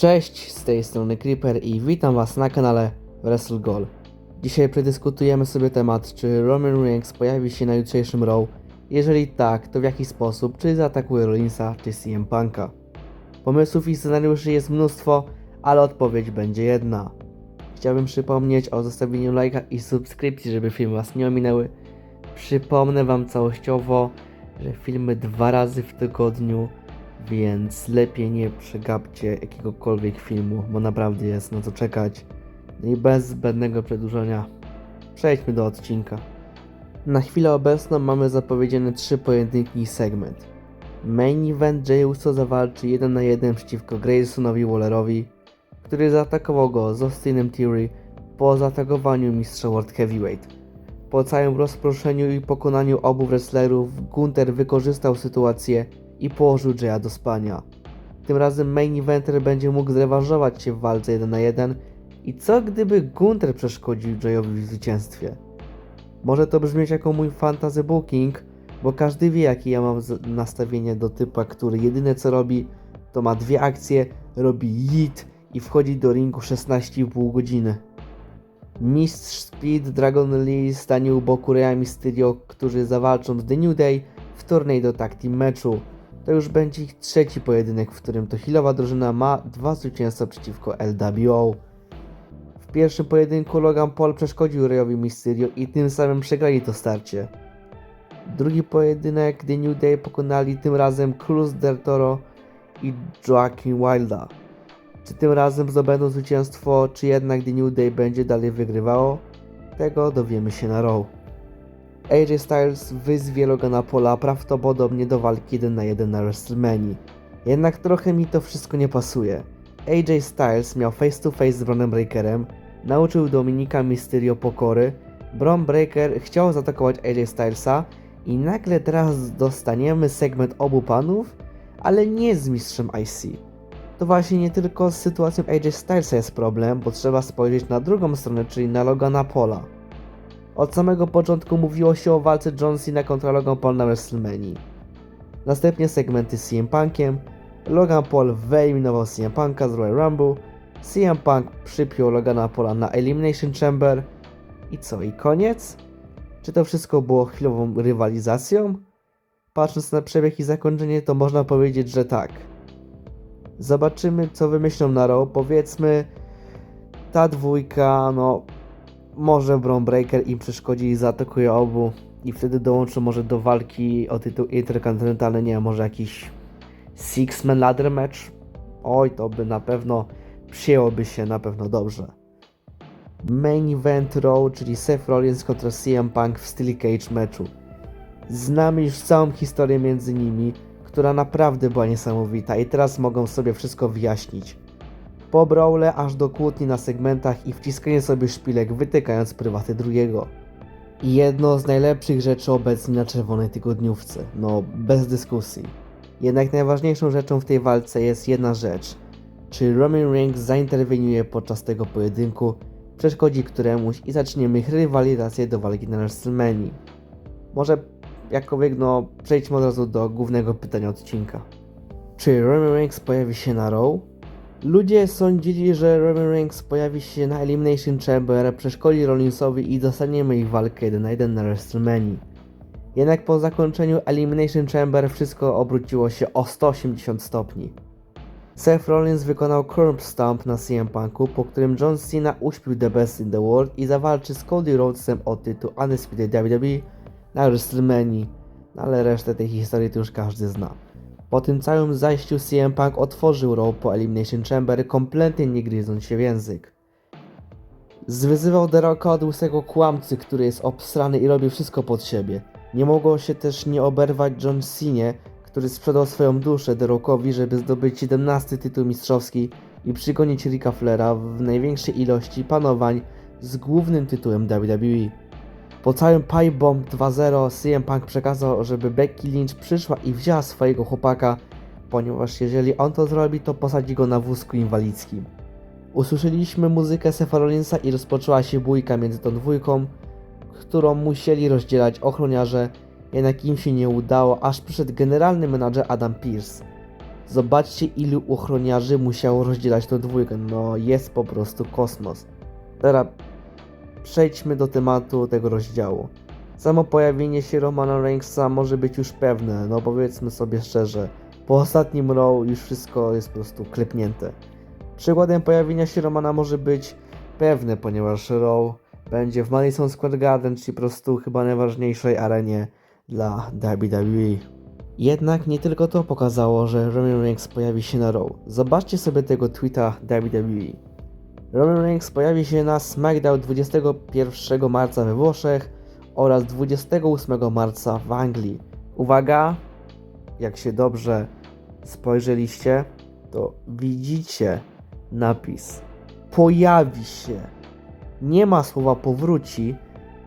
Cześć, z tej strony Creeper i witam was na kanale Wrestle Goal. Dzisiaj przedyskutujemy sobie temat, czy Roman Reigns pojawi się na jutrzejszym Raw. Jeżeli tak, to w jaki sposób, czy zaatakuje Rollinsa, czy CM Punka. Pomysłów i scenariuszy jest mnóstwo, ale odpowiedź będzie jedna. Chciałbym przypomnieć o zostawieniu lajka i subskrypcji, żeby filmy was nie ominęły. Przypomnę wam całościowo, że filmy dwa razy w tygodniu, więc lepiej nie przegapcie jakiegokolwiek filmu, bo naprawdę jest na co czekać. No i bez zbędnego przedłużenia, przejdźmy do odcinka. Na chwilę obecną mamy zapowiedziane trzy pojedynki segment. Main event Jey Uso zawalczy 1 na 1 przeciwko Graysonowi Wallerowi, który zaatakował go z Austinem Theory po zaatakowaniu mistrza World Heavyweight. Po całym rozproszeniu i pokonaniu obu wrestlerów, Gunther wykorzystał sytuację i położył Jaya do spania. Tym razem main eventer będzie mógł zrewanżować się w walce 1 na 1 i co gdyby Gunther przeszkodził Jayowi w zwycięstwie? Może to brzmieć jako mój fantasy booking, bo każdy wie jakie ja mam nastawienie do typa, który jedyne co robi to ma dwie akcje, robi hit i wchodzi do ringu 16,5 godziny. Mistrz Speed Dragon Lee stanie u boku Rhea Mysterio, którzy zawalczą z The New Day w turniej do tag team meczu. To już będzie ich trzeci pojedynek, w którym to healowa drużyna ma dwa zwycięstwa przeciwko LWO. W pierwszym pojedynku Logan Paul przeszkodził Rheowi Mysterio i tym samym przegrali to starcie. Drugi pojedynek The New Day pokonali tym razem Cruz del Toro i Joaquin Wilda. Czy tym razem zdobędą zwycięstwo, czy jednak The New Day będzie dalej wygrywało? Tego dowiemy się na Raw. AJ Styles wyzwie Logana Pola prawdopodobnie do walki 1 na 1 na WrestleMania. Jednak trochę mi to wszystko nie pasuje. AJ Styles miał face to face z Bronem Breakerem, nauczył Dominika Mysterio pokory, Bron Breaker chciał zaatakować AJ Stylesa i nagle teraz dostaniemy segment obu panów, ale nie z mistrzem IC to właśnie nie tylko z sytuacją AJ Stylesa jest problem, bo trzeba spojrzeć na drugą stronę, czyli na Logana Pola. Od samego początku mówiło się o walce John Cena kontra Logan Paul na WrestleMania. Następnie segmenty z CM Punkiem, Logan Paul wyeliminował CM Punka z Royal Rumble, CM Punk przypiął Logana Paula na Elimination Chamber i co, i koniec? Czy to wszystko było chwilową rywalizacją? Patrząc na przebieg i zakończenie, to można powiedzieć, że tak. Zobaczymy, co wymyślą na Raw. Powiedzmy, ta dwójka, no, może Braun Breaker im przeszkodzi i zaatakuje obu. I wtedy dołączą może do walki o tytuł interkontynentalny, nie wiem, może jakiś Six-Man Ladder Match. Oj, to by na pewno przyjęłoby się na pewno dobrze. Main Event Raw, czyli Seth Rollins kontra CM Punk w Steel Cage meczu. Znamy już całą historię między nimi, która naprawdę była niesamowita i teraz mogą sobie wszystko wyjaśnić. Po brawle aż do kłótni na segmentach i wciskanie sobie szpilek wytykając prywaty drugiego. I jedno z najlepszych rzeczy obecnie na czerwonej tygodniówce, no bez dyskusji. Jednak najważniejszą rzeczą w tej walce jest jedna rzecz. Czy Roman Reigns zainterweniuje podczas tego pojedynku, przeszkodzi któremuś i zaczniemy ich rywalizację do walki na WrestleMania. Może jakkolwiek, no przejdźmy od razu do głównego pytania odcinka. Czy Roman Reigns pojawi się na Raw? Ludzie sądzili, że Roman Reigns pojawi się na Elimination Chamber, przeszkodzi Rollinsowi i dostaniemy ich walkę 1 na 1 na WrestleMania. Jednak po zakończeniu Elimination Chamber wszystko obróciło się o 180 stopni. Seth Rollins wykonał Curb Stomp na CM Punku, po którym John Cena uśpił The Best in the World i zawalczy z Cody Rhodesem o tytuł Undisputed WWE na WrestleMania, no ale resztę tej historii to już każdy zna. Po tym całym zajściu CM Punk otworzył Raw po Elimination Chamber, kompletnie nie gryząc się w język. Zwyzywał The Rocka od łysego kłamcy, który jest obsrany i robi wszystko pod siebie. Nie mogło się też nie oberwać John Cena, który sprzedał swoją duszę The Rockowi, żeby zdobyć 17 tytuł mistrzowski i przygonić Ricka Flera w największej ilości panowań z głównym tytułem WWE. Po całym Pipe Bomb 2.0 CM Punk przekazał, żeby Becky Lynch przyszła i wzięła swojego chłopaka, ponieważ jeżeli on to zrobi, to posadzi go na wózku inwalidzkim. Usłyszeliśmy muzykę Sefa Rollinsa i rozpoczęła się bójka między tą dwójką, którą musieli rozdzielać ochroniarze, jednak im się nie udało, aż przyszedł generalny menadżer Adam Pearce. Zobaczcie, ilu ochroniarzy musiało rozdzielać tą dwójkę. No, jest po prostu kosmos. Teraz przejdźmy do tematu tego rozdziału. Samo pojawienie się Romana Reignsa może być już pewne, no powiedzmy sobie szczerze. Po ostatnim Raw już wszystko jest po prostu klepnięte. Przykładem pojawienia się Romana może być pewne, ponieważ Raw będzie w Madison Square Garden, czyli po prostu chyba najważniejszej arenie dla WWE. Jednak nie tylko to pokazało, że Roman Reigns pojawi się na Raw. Zobaczcie sobie tego tweeta WWE. Roman Reigns pojawi się na SmackDown 21 marca we Włoszech oraz 28 marca w Anglii. Uwaga, jak się dobrze spojrzeliście, to widzicie napis pojawi się. Nie ma słowa powróci,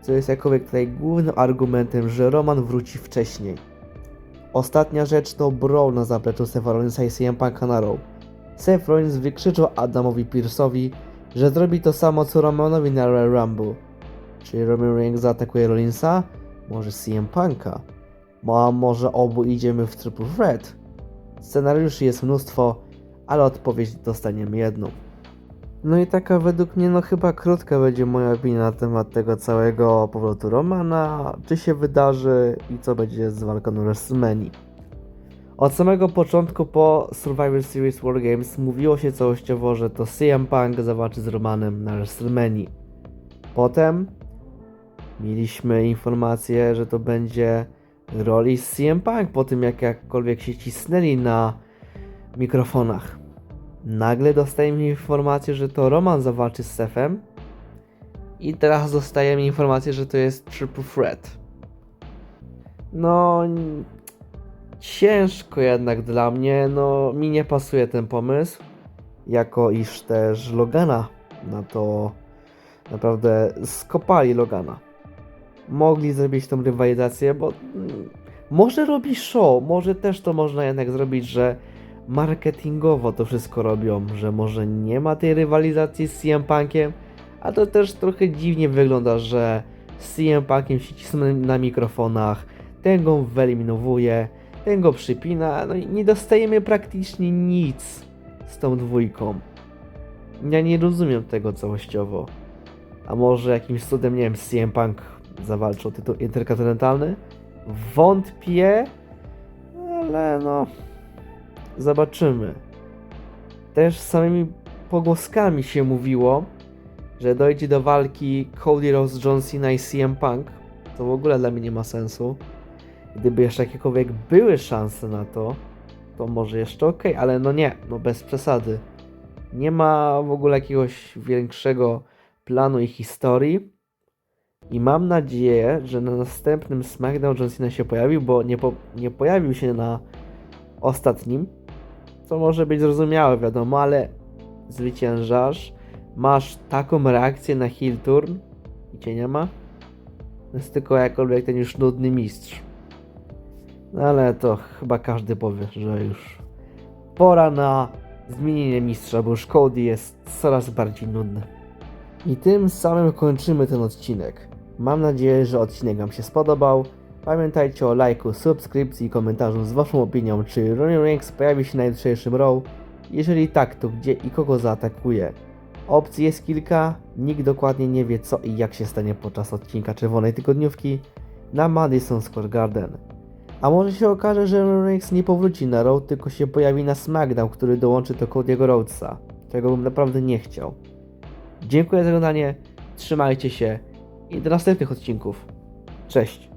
co jest jakkolwiek tutaj głównym argumentem, że Roman wróci wcześniej. Ostatnia rzecz to brawl na zapleczu Seth Rollinsa i CM Punk'a na Raw. Seth Rollins wykrzyczał Adamowi Pierce'owi, że zrobi to samo co Romanowi na Royal Rumble. Czy Roman Reigns zaatakuje Rollinsa? Może CM Punk'a? No, a może obu idziemy w Triple Threat? Scenariuszy jest mnóstwo, ale odpowiedź dostaniemy jedną. No i taka według mnie no chyba krótka będzie moja opinia na temat tego całego powrotu Romana, czy się wydarzy i co będzie z walką na WrestleMania. Od samego początku po Survivor Series War Games mówiło się całościowo, że to CM Punk zawalczy z Romanem na WrestleMania. Potem mieliśmy informację, że to będzie roli CM Punk po tym jak jakkolwiek się cisnęli na mikrofonach. Nagle dostajemy informację, że to Roman zawalczy z Sefem. I teraz dostajemy informację, że to jest Triple Threat. No, ciężko jednak dla mnie. No, mi nie pasuje ten pomysł. Jako iż też Logana na to naprawdę skopali Logana. Mogli zrobić tą rywalizację, bo mm, może robi show, może też to można jednak zrobić, że marketingowo to wszystko robią, że może nie ma tej rywalizacji z CM Punkiem, a to też trochę dziwnie wygląda, że z CM Punkiem się cisną na mikrofonach, ten go wyeliminowuje, ten go przypina, no i nie dostajemy praktycznie nic z tą dwójką. Ja nie rozumiem tego całościowo. A może jakimś cudem, nie wiem, CM Punk zawalczył o tytuł interkontynentalny? Wątpię, ale no... Zobaczymy. Też samymi pogłoskami się mówiło, że dojdzie do walki Cody Rose, John Cena i CM Punk. To w ogóle dla mnie nie ma sensu. Gdyby jeszcze jakiekolwiek były szanse na to, to może jeszcze ok, ale no nie, no bez przesady. Nie ma w ogóle jakiegoś większego planu i historii. I mam nadzieję, że na następnym SmackDown John Cena się pojawił, bo nie, po, nie pojawił się na ostatnim, co może być zrozumiałe, wiadomo, ale zwyciężasz, masz taką reakcję na heel turn i cię nie ma. Jest tylko jakkolwiek ten już nudny mistrz. Ale to chyba każdy powie, że już pora na zmienienie mistrza, bo już Cody jest coraz bardziej nudny. I tym samym kończymy ten odcinek. Mam nadzieję, że odcinek Wam się spodobał. Pamiętajcie o lajku, subskrypcji i komentarzu z Waszą opinią, czy Roman Reigns pojawi się na jutrzejszym Raw. Jeżeli tak, to gdzie i kogo zaatakuje. Opcji jest kilka, nikt dokładnie nie wie co i jak się stanie podczas odcinka Czerwonej Tygodniówki na Madison Square Garden. A może się okaże, że Reigns nie powróci na Raw, tylko się pojawi na SmackDown, który dołączy do Cody'ego Rhodesa, czego bym naprawdę nie chciał. Dziękuję za oglądanie, trzymajcie się i do następnych odcinków. Cześć!